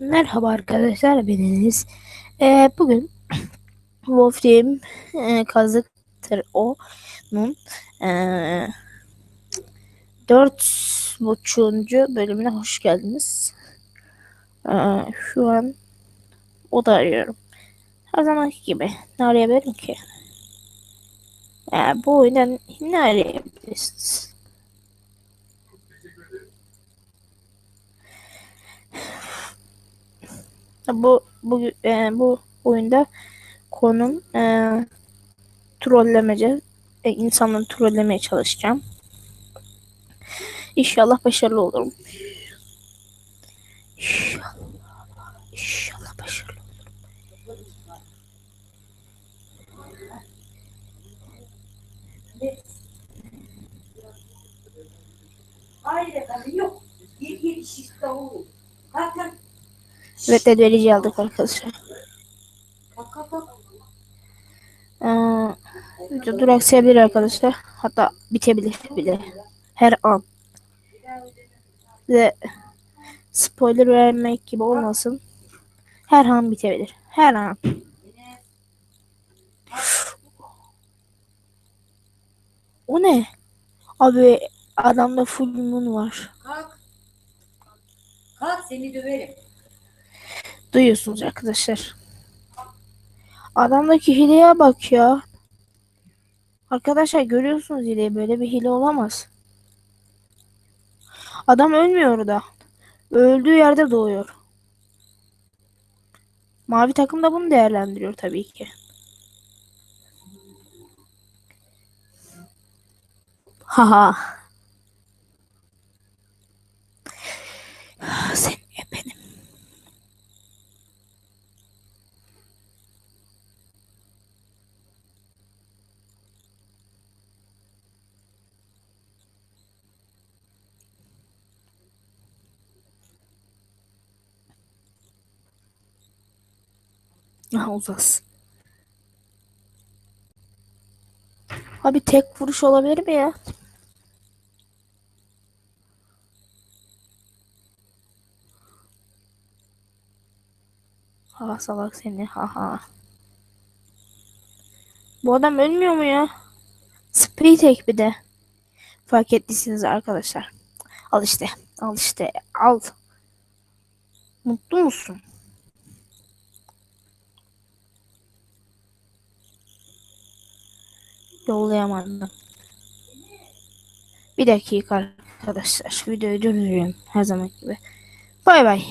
Merhaba arkadaşlar beniniz. Ee, bugün Wolf Team e, kazıktır o'nun e, dört buçuğuncu bölümüne hoş geldiniz. Ee, şu an o da arıyorum. Her zamanki gibi. Ne arayabilirim ki? Ee, bu oyundan ne arayabilirsiniz? Bu bu e, bu oyunda konum e, trollemece. E, insanları trollemeye çalışacağım. İnşallah başarılı olurum. İnşallah. İnşallah başarılı olurum. Hayır efendim yok. Bir bir şiş tavuğu. Kalk kalk. Evet elverici aldık arkadaşlar. Ee, duraksayabilir arkadaşlar. Hatta bitebilir bile. Her an. Ve spoiler vermek gibi olmasın. Her an bitebilir. Her an. O ne? Abi adamda full moon var. Kalk. Kalk seni döverim. Duyuyorsunuz arkadaşlar. Adamdaki hileye bak ya. Arkadaşlar görüyorsunuz hileyi. Böyle bir hile olamaz. Adam ölmüyor orada. Öldüğü yerde doğuyor. Mavi takım da bunu değerlendiriyor tabii ki. Haha. Aha uzasın. Abi tek vuruş olabilir mi ya? Ha salak seni ha ha. Bu adam ölmüyor mu ya? Sprey tek bir de. Fark ettiyseniz arkadaşlar. Al işte. Al işte. Al. Mutlu musun? Yollayamadım. Bir dakika arkadaşlar. Videoyu durduruyorum her zaman gibi. Bay bay.